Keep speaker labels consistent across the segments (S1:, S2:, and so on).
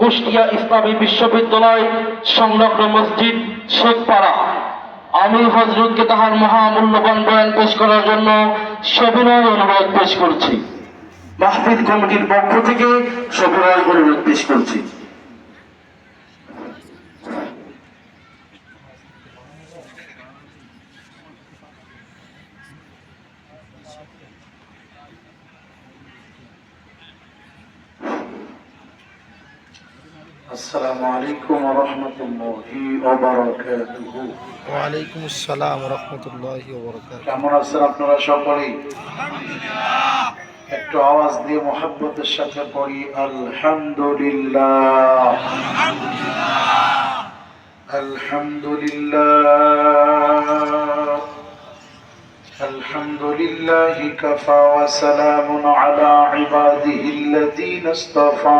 S1: কুষ্টিয়া ইসলামী বিশ্ববিদ্যালয় সংলগ্ন মসজিদ শেখপাড়া। আমি হজরতকে তাহার মহামূল্যবান বয়ান পেশ করার জন্য সবিনয় অনুরোধ পেশ করছি। মাহফিল কমিটির পক্ষ থেকে সবিনয় অনুরোধ পেশ করছি।
S2: السلام عليكم ورحمة الله وبركاته
S3: ওয়ালাইকুম আসসালাম রহমতুল্লাহ বরকাত
S2: কেমন আছেন আপনারা সকলেই একটু আওয়াজ দিয়ে মোহাব্বতের সাথে পড়ি আলহামদুলিল্লাহ আলহামদুলিল্লাহ الحمد لله كفى وسلام على عباده الذين اصطفى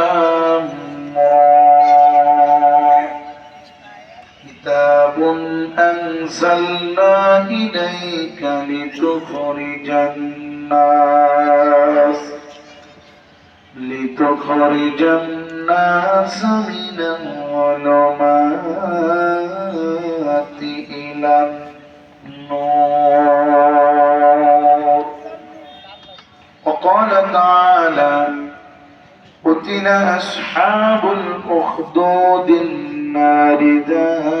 S2: أنزلنا إليك لتخرج الناس لتخرج الناس من الظلمات إلى النور. وقال تعالى قتل أصحاب الأخدود النار ذات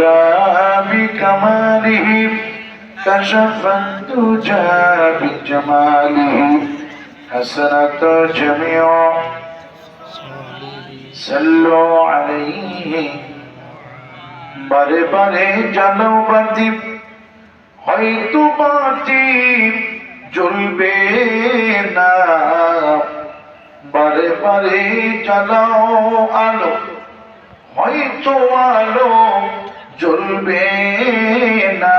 S2: العلا بكماله كشف الدجى بجماله حسنة جميع صلوا عليه বারে বারে জানাও বাতি হয়তো বাতি জ্বলবে না বারে বারে জ্বালাও আলো হয়তো আলো জ্বলবে না।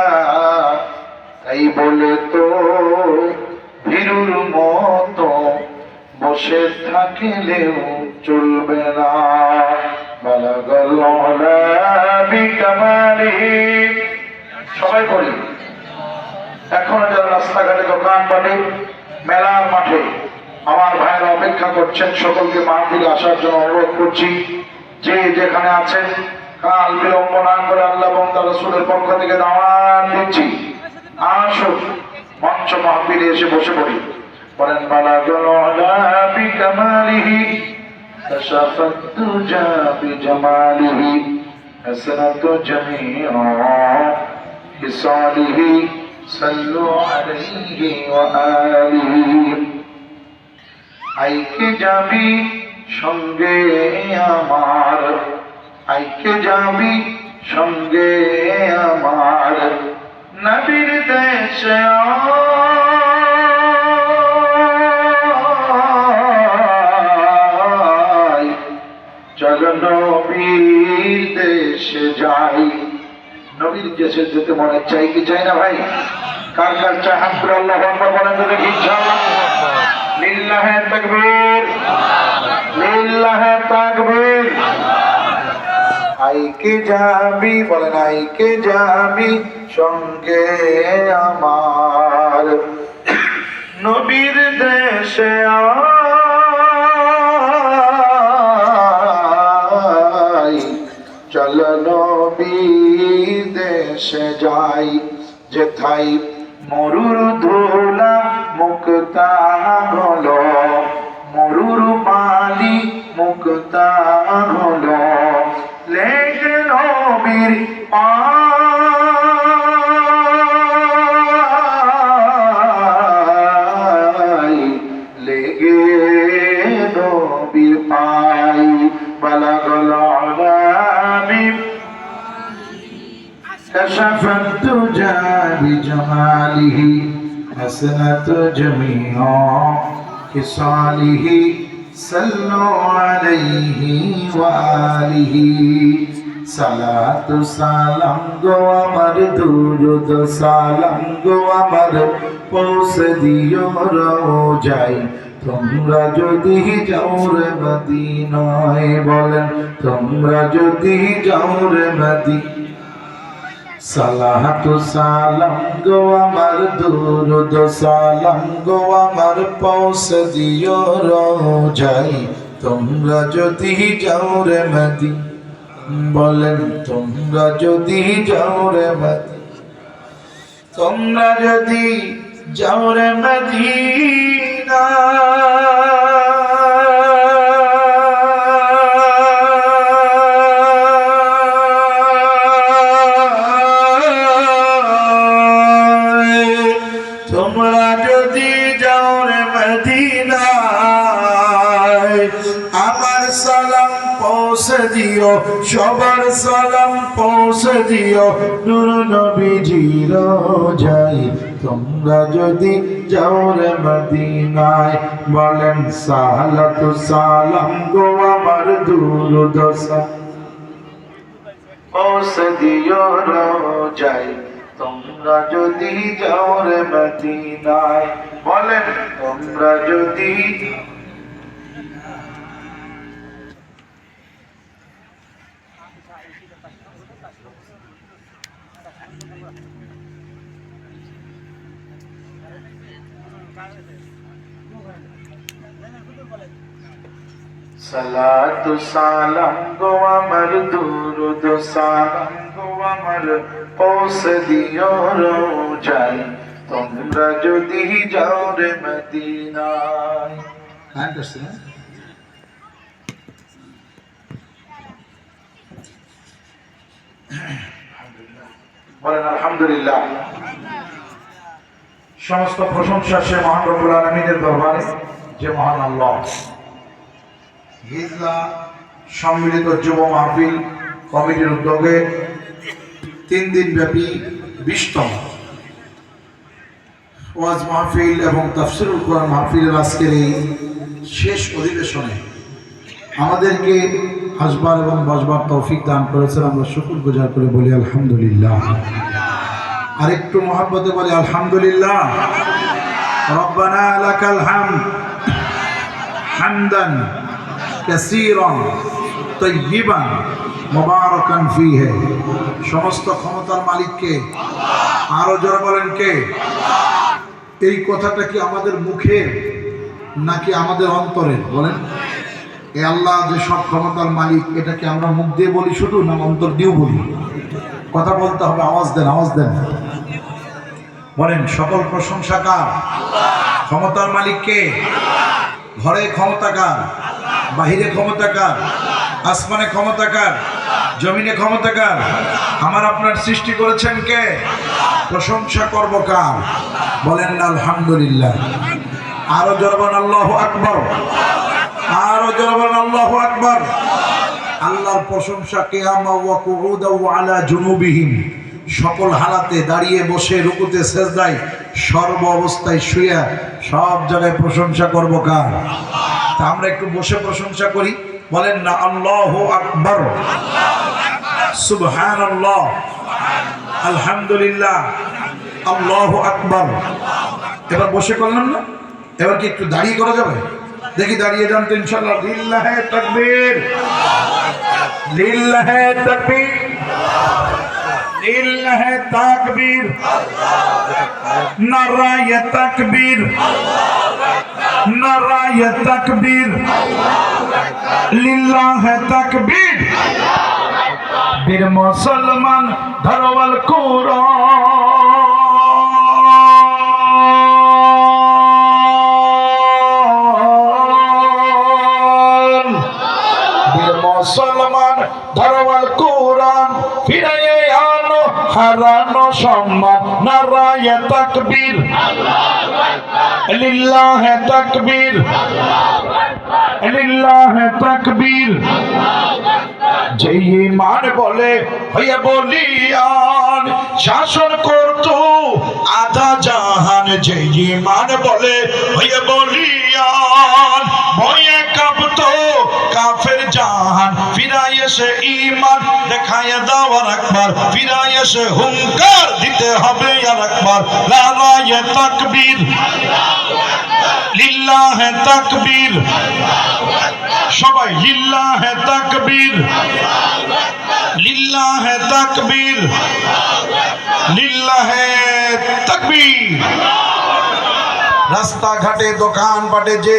S2: তাই বলে তো ভীরুর মতো বসে থাকলেও চলবে না। বালাগাল বিকামালি সবাই করি এখন যারা রাস্তাঘাটে দোকান পাটে, মেলার মাঠে আমার ভাইয়েরা অপেক্ষা করছেন, সকলকে মাঠ মাহফিলে আসার জন্য অনুরোধ করছি। যে যেখানে আছেন কাল বিলম্ব না করে আল্লাহ এবং তার রসুলের পক্ষ থেকে দাওয়াত দিচ্ছি আসুন মঞ্চ মাহফিলে এসে বসে পড়ি বলেন বালাগাল বিকামালিহি كشف الدجى بجماله حسنة جميع خصاله صلوا عليه وآله আইকে যাবি সঙ্গে আমার আইকে যাবি সঙ্গে আমার নবীর দেশে। চলো নবীর দেশে যাই। নবীর দেশে যেতে মনে চাই কি চাই না ভাই? কার কার চাই? হাত করে আল্লাহ বলেন দেখি, ইনশাআল্লাহ। লিল্লাহে তাকবীর। লিল্লাহে তাকবীর আইকে যাবি? বলেন আইকে যাবি? সঙ্গে আমার। নবীর দেশে আয় চল নবীর দেশে যাই। যেথাই মরুর ধুলা মুক্তা হলো, মরুর পালি মুক্তা হলো। নবীর পাই লেগে নবীর পাই বালাগল আলামিন كشف الدجى بجماله حسنت جميع خصاله صلوا عليه وآله সালাত সালাম গো আমার দুরুদ সালাম গো আমার পৌঁছে দিও যাই তোমরা যদি যাও রে মদিনায় বলেন তোমরা যদি যাও রে মদিনায় সালাহাতু সালাম গো আমার দুরুদ সালাম গো আমার পৌঁছে দিও যাই তোমরা যদি যাও রে মদি বলেন তোমরা যদি যাও রে তোমরা যদি যাও রে মদিনা আমার সালাম পৌঁছে দিও, সবার সালাম পৌঁছে দিও। নূর যাই তোমরা যদি যাও মদিনায়, বলেন সালাতু সালাম গো আমার দুরুদশা। পৌঁছে দিও যাই তোমরা যদি যাও রে মদিনায়, বলেন তোমরা যদি সালাতু সালাম গো আমার দুরুদ সালাম গো আমার পৌঁছে যাই তোমরা যদি যাও রে মদিনায়। হ্যাঁ বলেন, আলহামদুলিল্লাহ। সমস্ত প্রশংসা সে মহান রব্বুল আলমিনের দরবারে, যে মহান আল্লাহ। হিজলা সম্মিলিত যুব মাহফিল কমিটির উদ্যোগে তিন দিন ব্যাপী বিশতম ওয়াজ মাহফিল এবং তাফসিরুল কোরআন মাহফিলের আজকের এই শেষ অধিবেশনে আমাদেরকে আসবার এবং বসবার তৌফিক দান করেছেন। আমরা শুকুর গুজার করে বলি আলহামদুলিল্লাহ। আরেকটু মহাব্বতে বলে, আলহামদুলিল্লাহ, রব্বানা লাকাল হামদ হামদান কাসীরান তাইয়িবান মুবারাকান ফীহি। সমস্ত ক্ষমতার মালিক মালিককে, আরও জোরে বলেন কে? এই কথাটা কি আমাদের মুখে নাকি আমাদের অন্তরে? বলেন। এ আল্লাহ যে সব ক্ষমতার মালিক এটা কি আমরা মুখ দিয়ে বলি শুধু না অন্তর দিয়েও বলি? কথা বলতে হবে, আওয়াজ দেন আওয়াজ দেন। বলেন, সকল প্রশংসা কার? ক্ষমতার মালিক কে? ঘরে ক্ষমতা কার? বাহিরে ক্ষমতা কার? আসমানে ক্ষমতা কার? জমিনে ক্ষমতা কার? আমার আপনার সৃষ্টি করেছেন কে? প্রশংসা করব কার? বলেন, আলহামদুলিল্লাহ। আরও জরবান আল্লাহ আকবর। আরও জরবান আল্লাহ আকবর। আল্লাহর প্রশংসা কেয়ামা ওয়া কুউদা ওয়া আলা জুনুবিহিম। সকল হালাতে দাঁড়িয়ে বসে রুকুতে সেজদায় সর্ব অবস্থায় শুয়ে সব জায়গায় প্রশংসা করব কার? তা আমরা একটু বসে প্রশংসা করি। বলেন না, আল্লাহু আকবার। সুবহানাল্লাহ। আলহামদুলিল্লাহ। আল্লাহু আকবার। এবার বসে করলাম না? এবার কি একটু দাঁড়িয়ে করা যাবে? দেখি দাঁড়িয়ে যান তো ইনশাল্লাহ লিল্লাহে তাকবীর লিল্লাহে তাকবীর। লিল্লাহে তাকবীর। নারায়ে তাকবীর। নারায়ে তাকবীর। লিল্লাহে তাকবীর। বীর মুসলমান ধরওয়াল কোরআন। মুসলমান ধরওয়াল কোরআন ফিরাইয়ে আনো হারানো সম্মান নারায় তাকবীর। লিল্লাহ তাকবীর। লিল্লাহ তাকবীর। যে ইমান বলে, হইয়া বলিয়ান, শাসন করত আধা জাহান যে ইমান বলে, হইয়া বলিয়ান ভয়ে কাঁপত কাফের জাহান। ফিরাই এসে ইমান দেখাইয়া দেওয়ার একবার ফিরাই এসে হুঙ্কার দিতে হবে আর একবার লালায়ে তাকবীর, লিল্লাহ তাকবীর সবাই লিল্লাহ তাকবীর। লিল্লাহ তাকবীর। লিল্লাহ তাকবীর। রাস্তাঘাটে দোকান পাটে যে